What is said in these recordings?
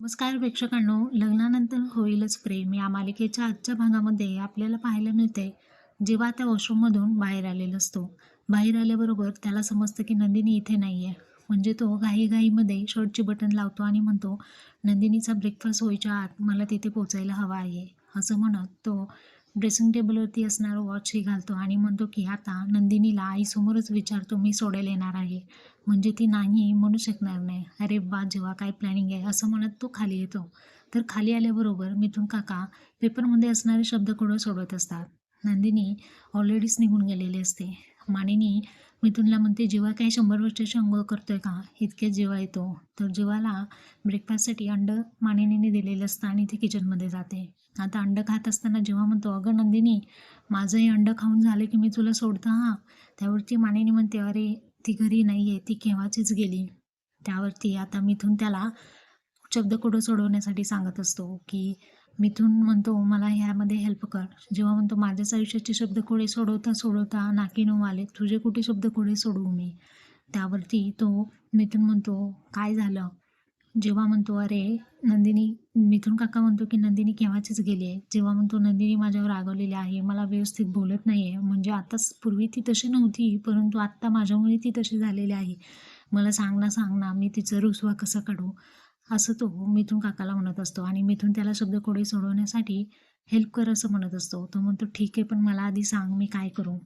नमस्कार प्रेक्षकांनो. लग्नानंतर होईलच प्रेम. या मालिकेच्या आजच्या भागामध्ये आपल्याला पाहायला मिळते जेव्हा त्या वॉशरूममधून बाहेर आलेला असतो. बाहेर आल्याबरोबर त्याला समजतं की नंदिनी इथे नाही आहे म्हणजे तो घाईघाईमध्ये शर्टची बटन लावतो आणि म्हणतो नंदिनीचा ब्रेकफास्ट होईच्या आत मला तिथे पोचायला हवा आहे. असं म्हणत तो ड्रेसिंग टेबलवरती असणारं वॉचही घालतो आणि म्हणतो की आता नंदिनीला आईसमोरच विचारतो मी सोडायला येणार आहे. म्हणजे ती नाही म्हणू शकणार नाही. अरे वा जेव्हा काय प्लॅनिंग आहे असं म्हणत तो खाली येतो. तर खाली आल्याबरोबर मिथून काका पेपरमध्ये असणारे शब्द कोडं सोडवत असतात? नंदिनी ऑलरेडीच निघून गेलेली असते. मानिनी मिथुनला म्हणते जेव्हा काही शंभर वर्षाची अंघोळ करतोय का? इतकेच जेव्हा येतो. तर जेव्हाला ब्रेकफास्टसाठी अंड मानिनीने दिलेलं असतं आणि ती किचनमध्ये जाते. आता अंडं खात असताना जेव्हा म्हणतो अगं नंदिनी माझं हे अंडं खाऊन झालं की मी तुला सोडतं हा? त्यावरती मानिनी म्हणते अरे ती घरी नाही आहे ती केव्हाचीच गेली. त्यावरती आता मिथून त्याला शब्दकोडं सोडवण्यासाठी सांगत असतो की मिथून म्हणतो मला ह्यामध्ये हेल्प कर. जेव्हा म्हणतो माझ्याच आयुष्याचे शब्दकोडे सोडवता सोडवता नाकीनो आले तुझे कुठे शब्दकोडे सोडवू मी? त्यावरती तो मिथून म्हणतो काय झालं? जेव्हा म्हणतो अरे नंदिनी मिथून काका म्हणतो की नंदिनी केव्हाचीच गेली आहे? जेव्हा म्हणतो नंदिनी माझ्यावर रागवलेली आहे मला व्यवस्थित बोलत नाही आहे म्हणजे आताच पूर्वी ती तशी नव्हती परंतु आत्ता माझ्यामुळे ती तशी झालेली आहे. मला सांग ना सांग ना मी तिचं रुसवा कसं काढू? असं तो मिथून काकाला म्हणत असतो आणि मिथून त्याला शब्दकोडे सोडवण्यासाठी हेल्प कर असं म्हणत असतो. तो म्हणतो ठीक आहे पण मला आधी सांग मी काय करू.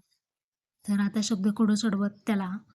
तर आता शब्दकोडं सोडवत त्याला